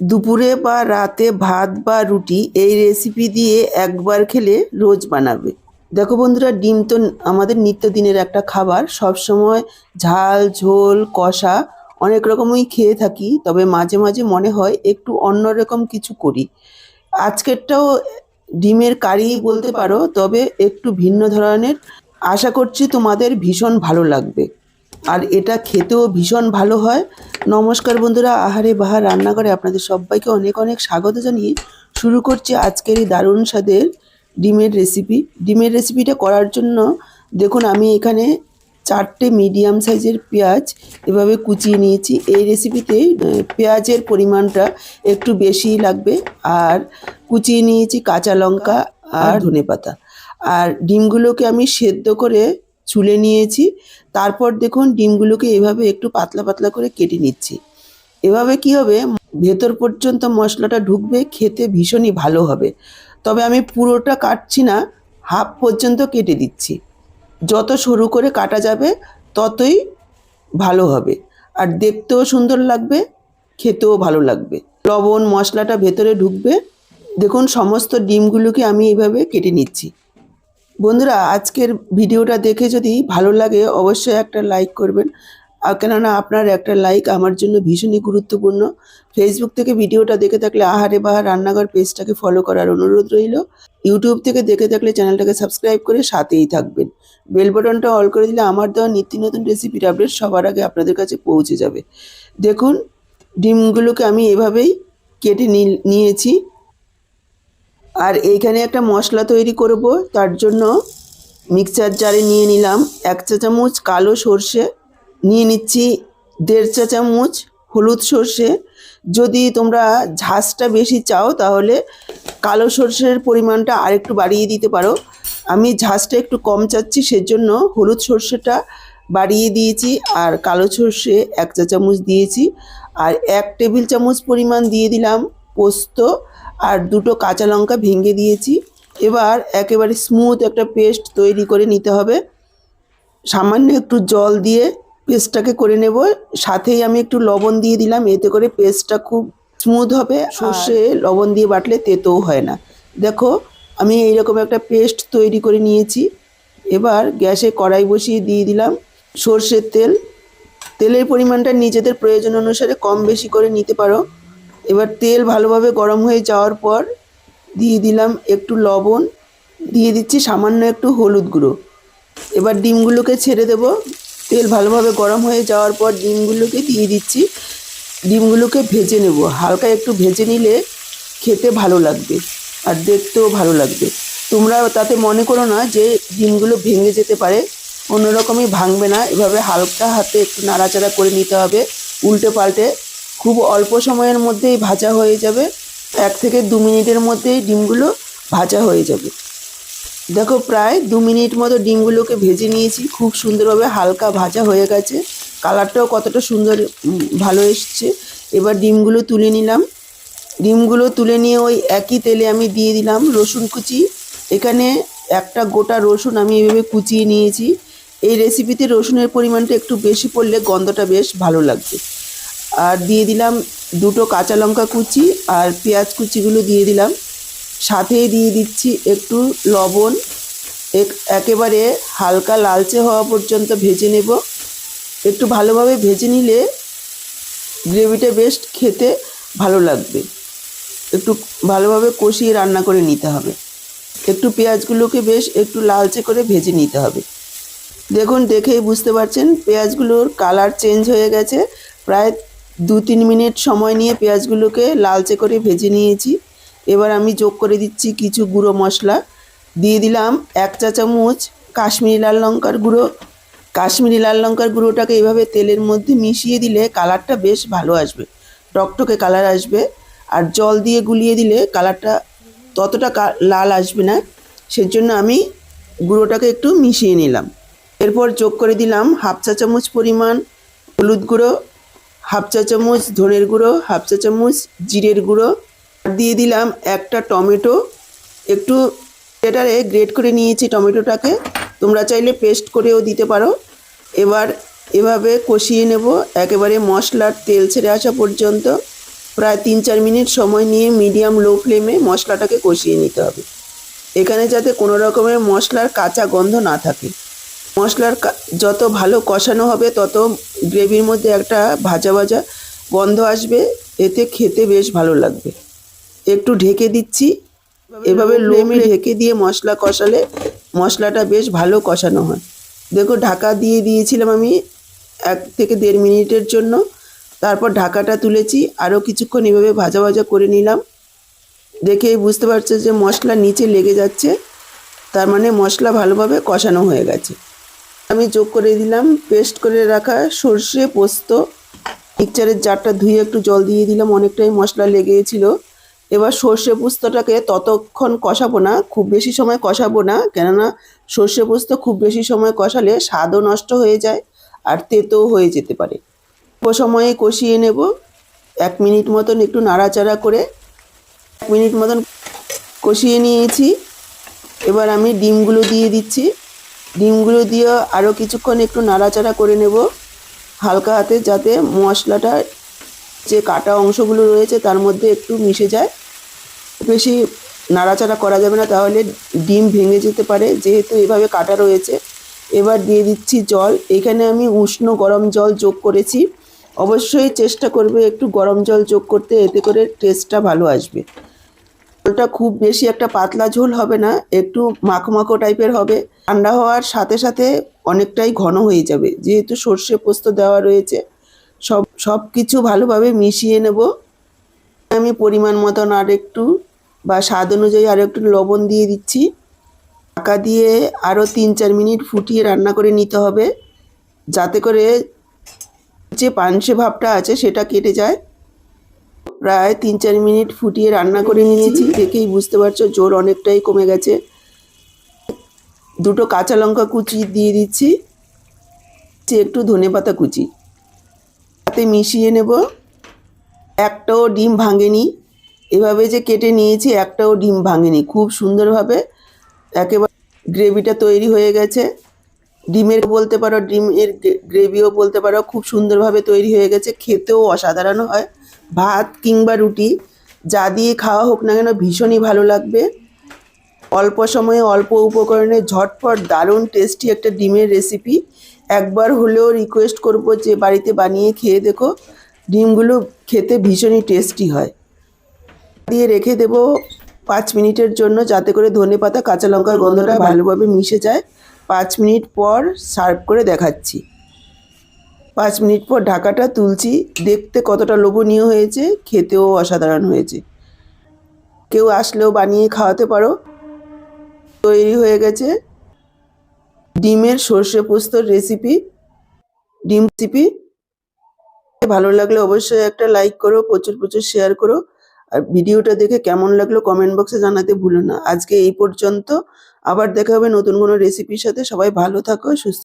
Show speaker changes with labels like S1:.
S1: দুপুরে বা রাতে ভাত বা রুটি এই রেসিপি দিয়ে একবার খেলে রোজ বানাবে। দেখো বন্ধুরা, ডিম তো আমাদের নিত্যদিনের একটা খাবার। সব সময় ঝাল, ঝোল, কষা অনেক রকমই খেয়ে থাকি, তবে মাঝে মাঝে মনে হয় একটু অন্যরকম কিছু করি। আজকেরটাও ডিমের কারি বলতে পারো, তবে একটু ভিন্ন ধরনের। আশা করছি তোমাদের ভীষণ ভালো লাগবে। আর এটা খেতেও ভীষণ ভালো হয়। নমস্কার বন্ধুরা, আহারে বাহার রান্নাঘরে আপনাদের সবাইকে অনেক অনেক স্বাগত জানিয়ে শুরু করছি আজকের এই দারুণ স্বাদের ডিমের রেসিপি ডিমের রেসিপিটা করার জন্য দেখুন, আমি এখানে চারটে মিডিয়াম সাইজের পেঁয়াজ এভাবে কুচিয়ে নিয়েছি। এই রেসিপিতে পেঁয়াজের পরিমাণটা একটু বেশি লাগবে। আর কুচিয়ে নিয়েছি কাঁচা লঙ্কা আর ধনেপাতা। আর ডিমগুলোকে আমি সেদ্ধ করে ছুলে নিয়েছি। তারপর দেখুন ডিমগুলোকে এভাবে একটু পাতলা পাতলা করে কেটে নিচ্ছি। এভাবে কি হবে? ভেতর পর্যন্ত মশলাটা ঢুকবে, খেতে ভীষণই ভালো হবে। তবে আমি পুরোটা কাটছি না, হাফ পর্যন্ত কেটে দিচ্ছি। যত সরু করে কাটা যাবে, ততই ভালো হবে। আর দেখতেও সুন্দর লাগবে, খেতেও ভালো লাগবে। লবণ, মশলাটা ভেতরে ঢুকবে। দেখুন সমস্ত ডিমগুলোকে আমি এইভাবে কেটে নিচ্ছি। বন্ধুরা, আজকের ভিডিওটা দেখে যদি ভালো লাগে, অবশ্যই একটা লাইক করবেন। কেননা, আপনার একটা লাইক আমার জন্য ভীষণই গুরুত্বপূর্ণ। ফেসবুক থেকে ভিডিওটা দেখে থাকলে আহারে বাহার রান্নাঘর পেজটাকে ফলো করার অনুরোধ রইল। ইউটিউব থেকে দেখে থাকলে চ্যানেলটাকে সাবস্ক্রাইব করে সাথেই থাকবেন। বেল বাটনটা অল করে দিলে আমার দেওয়া নিত্য নতুন রেসিপির আপডেট সবার আগে আপনাদের কাছে পৌঁছে যাবে। দেখুন, ডিমগুলোকে আমি এভাবেই কেটে নিয়েছি। আর এইখানে একটা মশলা তৈরি করব, তার জন্য মিক্সার জারে নিয়ে নিলাম এক চা চামচ কালো সর্ষে, নিয়ে নিচ্ছি দেড় চা চামচ হলুদ সর্ষে। যদি তোমরা ঝাঁসটা বেশি চাও তাহলে কালো সর্ষের পরিমাণটা আরেকটু বাড়িয়ে দিতে পারো। আমি ঝাঁসটা একটু কম চাচ্ছি, সেজন্য হলুদ সর্ষেটা বাড়িয়ে দিয়েছি আর কালো সর্ষে এক চা চামচ দিয়েছি। আর এক টেবিল চামচ পরিমাণ দিয়ে দিলাম পোস্ত। আর দুটো কাঁচা লঙ্কা ভেঙে দিয়েছি। এবার একেবারে স্মুথ একটা পেস্ট তৈরি করে নিতে হবে। সামান্য একটু জল দিয়ে পেস্টটাকে করে নেব। সাথেই আমি একটু লবণ দিয়ে দিলাম। এতে করে পেস্টটা খুব স্মুথ হবে। সর্ষে লবণ দিয়ে বাটলে তেতোও হয় না। দেখো আমি এইরকম একটা পেস্ট তৈরি করে নিয়েছি। এবার গ্যাসে কড়াই বসিয়ে দিয়ে দিলাম সর্ষের তেল। তেলের পরিমাণটা নিজেদের প্রয়োজন অনুসারে কম বেশি করে নিতে পারো। এবার তেল ভালোভাবে গরম হয়ে যাওয়ার পর দিয়ে দিলাম একটু লবণ, দিয়ে দিচ্ছি সামান্য একটু হলুদ গুঁড়ো। এবার ডিমগুলোকে ছেড়ে দেব। তেল ভালোভাবে গরম হয়ে যাওয়ার পর ডিমগুলোকে দিয়ে দিচ্ছি। ডিমগুলোকে ভেজে নেব। হালকা একটু ভেজে নিলে খেতে ভালো লাগবে আর দেখতেও ভালো লাগবে। তোমরা তাতে মনে করো না যে ডিমগুলো ভেঙে যেতে পারে। অন্যরকমই ভাঙবে না। এভাবে হালকা হাতে একটু নাড়াচাড়া করে নিতে হবে। উল্টে পাল্টে খুব অল্প সময়ের মধ্যেই ভাজা হয়ে যাবে। এক থেকে দু মিনিটের মধ্যেই ডিমগুলো ভাজা হয়ে যাবে। দেখো প্রায় দু মিনিট মতো ডিমগুলোকে ভেজে নিয়েছি। খুব সুন্দরভাবে হালকা ভাজা হয়ে গেছে। কালারটাও কতটা সুন্দর ভালো এসছে। এবার ডিমগুলো তুলে নিলাম। ডিমগুলো তুলে নিয়ে ওই একই তেলে আমি দিয়ে দিলাম রসুন কুচি। এখানে একটা গোটা রসুন আমি এভাবে কুচিয়ে নিয়েছি। এই রেসিপিতে রসুনের পরিমাণটা একটু বেশি পড়লে গন্ধটা বেশ ভালো লাগবে। আর দিয়ে দিলাম দুটো কাঁচা লঙ্কা কুচি আর পেঁয়াজ কুচিগুলো দিয়ে দিলাম। সাথে দিয়ে দিচ্ছি একটু লবণ। এক- একেবারে হালকা লালচে হওয়া পর্যন্ত ভেজে নেব। একটু ভালোভাবে ভেজে নিলে গ্রেভিটা বেশ খেতে ভালো লাগবে। একটু ভালোভাবে কষিয়ে রান্না করে নিতে হবে। একটু পেঁয়াজগুলোকে বেশ একটু লালচে করে ভেজে নিতে হবে। দেখুন, দেখেই বুঝতে পারছেন, পেঁয়াজগুলোর কালার চেঞ্জ হয়ে গেছে। প্রায় দু তিন মিনিট সময় নিয়ে পেঁয়াজগুলোকে লালচে করে ভেজে নিয়েছি। এবার আমি যোগ করে দিচ্ছি কিছু গুঁড়ো মশলা। দিয়ে দিলাম এক চা চামচ কাশ্মীরি লাল লঙ্কার গুঁড়ো। কাশ্মীরি লাল লঙ্কার গুঁড়োটাকে এইভাবে তেলের মধ্যে মিশিয়ে দিলে কালারটা বেশ ভালো আসবে। টকটকে কালার আসবে। আর জল দিয়ে গুলিয়ে দিলে কালারটা ততটা লাল আসবে না। সেজন্য আমি গুঁড়োটাকে একটু মিশিয়ে নিলাম। এরপর যোগ করে দিলাম হাফ চা চামচ পরিমাণ হলুদ গুঁড়ো। হাফ চা চামচ ধনের গুঁড়ো, হাফ চা চামচ জিরের গুঁড়ো। দিয়ে দিলাম একটা টমেটো। একটু এটারে গ্রেট করে নিয়েছি টমেটোটাকে। তোমরা চাইলে পেস্ট করেও দিতে পারো। এবার এভাবে কষিয়ে নেব। একেবারে মশলার তেল ছেড়ে আসা পর্যন্ত। প্রায় তিন চার মিনিট সময় নিয়ে মিডিয়াম লো ফ্লেমে মশলাটাকে কষিয়ে নিতে হবে। এখানে যাতে কোনো রকমের মশলার কাঁচা গন্ধ না থাকে। মশলার যত ভালো কষানো হবে তত গ্রেভির মধ্যে একটা ভাজা ভাজা গন্ধ আসবে। এতে খেতে বেশ ভালো লাগবে। একটু ঢেকে দিচ্ছি। এভাবে লোমে ঢেকে দিয়ে মশলা কষালে মশলাটা বেশ ভালো কষানো হয়। দেখো ঢাকা দিয়ে দিয়েছিলাম আমি এক থেকে দেড় মিনিটের জন্য। তারপর ঢাকাটা তুলেছি। আরও কিছুক্ষণ এভাবে ভাজা ভাজা করে নিলাম। দেখেই বুঝতে পারছ যে মশলা নিচে লেগে যাচ্ছে। তার মানে মশলা ভালোভাবে কষানো হয়ে গেছে। আমি যোগ করে দিলাম পেস্ট করে রাখা সর্ষে, পোস্ত। মিক্সচারের জারটা ধুয়ে একটু জল দিয়ে দিলাম, অনেকটাই মশলা লেগেছিল। এবার সর্ষে পোস্তটাকে ততক্ষণ কষাবো না, খুব বেশি সময় কষাবো না, কেননা সর্ষে পোস্ত খুব বেশি সময় কষালে স্বাদও নষ্ট হয়ে যায় আর তেতো হয়ে যেতে পারে। অল্প সময়ে কষিয়ে নেব, এক মিনিট মতন একটু নাড়াচাড়া করে, এক মিনিট মতন কষিয়ে নিয়েছি। এবার আমি ডিমগুলো দিয়ে দিচ্ছি। ডিমগুলো দিয়ে আরও কিছুক্ষণ একটু নাড়াচাড়া করে নেব হালকা হাতে, যাতে মশলাটা যে কাটা অংশগুলো রয়েছে তার মধ্যে একটু মিশে যায়। বেশি নাড়াচাড়া করা যাবে না, তাহলে ডিম ভেঙে যেতে পারে। যেহেতু এভাবে কাটা রয়েছে, এবার দিয়ে দিচ্ছি জল। এখানে আমি উষ্ণ গরম জল যোগ করেছি। অবশ্যই চেষ্টা করবে একটু গরম জল যোগ করতে, এতে করে টেস্টটা ভালো আসবে। ঝোলটা খুব বেশি একটা পাতলা ঝোল হবে না, একটু মাখো মাখো টাইপের হবে। ঠান্ডা হওয়ার সাথে সাথে অনেকটাই ঘন হয়ে যাবে। যেহেতু সর্ষে পোস্ত দেওয়া রয়েছে, সব সব কিছু ভালোভাবে মিশিয়ে নেব। আমি পরিমাণ মতন আর একটু বা স্বাদ অনুযায়ী আর একটু লবণ দিয়ে দিচ্ছি। ঢাকা দিয়ে আরও তিন চার মিনিট ফুটিয়ে রান্না করে নিতে হবে। যাতে করে যে পানসে ভাবটা আছে সেটা কেটে যায়। প্রায় তিন চার মিনিট ফুটিয়ে রান্না করে নিয়েছি। দেখেই বুঝতে পারছ জোর অনেকটাই কমে গেছে। দুটো কাঁচা লঙ্কা কুচি দিয়ে দিচ্ছি। যে একটু ধনেপাতা কুচি। তাতে মিশিয়ে নেব। একটাও ডিম ভাঙেনি। এভাবে যে কেটে নিয়েছি একটাও ডিম ভাঙেনি। খুব সুন্দরভাবে একেবারে গ্রেভিটা তৈরি হয়ে গেছে। ডিমের বলতে পারো ডিমের গ্রেভিও বলতে পারো খুব সুন্দরভাবে তৈরি হয়ে গেছে। খেতেও অসাধারণ হয়। ভাত কিংবা রুটি, যা দিয়ে খাওয়া হোক না কেন ভীষণই ভালো লাগবে। অল্প সময়ে অল্প উপকরণে ঝটপট দারুণ টেস্টি একটা ডিমের রেসিপি একবার হলেও রিকোয়েস্ট করব যে বাড়িতে বানিয়ে খেয়ে দেখো। ডিমগুলো খেতে ভীষণই টেস্টি হয়। দিয়ে রেখে দেব পাঁচ মিনিটের জন্য যাতে করে ধনে পাতা, কাঁচা লঙ্কার গন্ধটা ভালোভাবে মিশে যায়। পাঁচ মিনিট পর সার্ভ করে দেখাচ্ছি। পাঁচ মিনিট পর ঢাকাটা তুলছি। দেখতে কতটা লোভনীয় হয়েছে, খেতেও অসাধারণ হয়েছে। কেউ আসলেও বানিয়ে খাওয়াতে পারো। তৈরি হয়ে গেছে ডিমের সর্ষে পোস্তর রেসিপি ডিম রেসিপি ভালো লাগলে অবশ্যই একটা লাইক করো, প্রচুর প্রচুর শেয়ার করো। আর ভিডিওটা দেখে কেমন লাগল কমেন্ট বক্সে জানাতে ভুলো না। আজকে এই পর্যন্ত। আবার দেখা হবে নতুন কোনো রেসিপির সাথে। সবাই ভালো থাকো, সুস্থ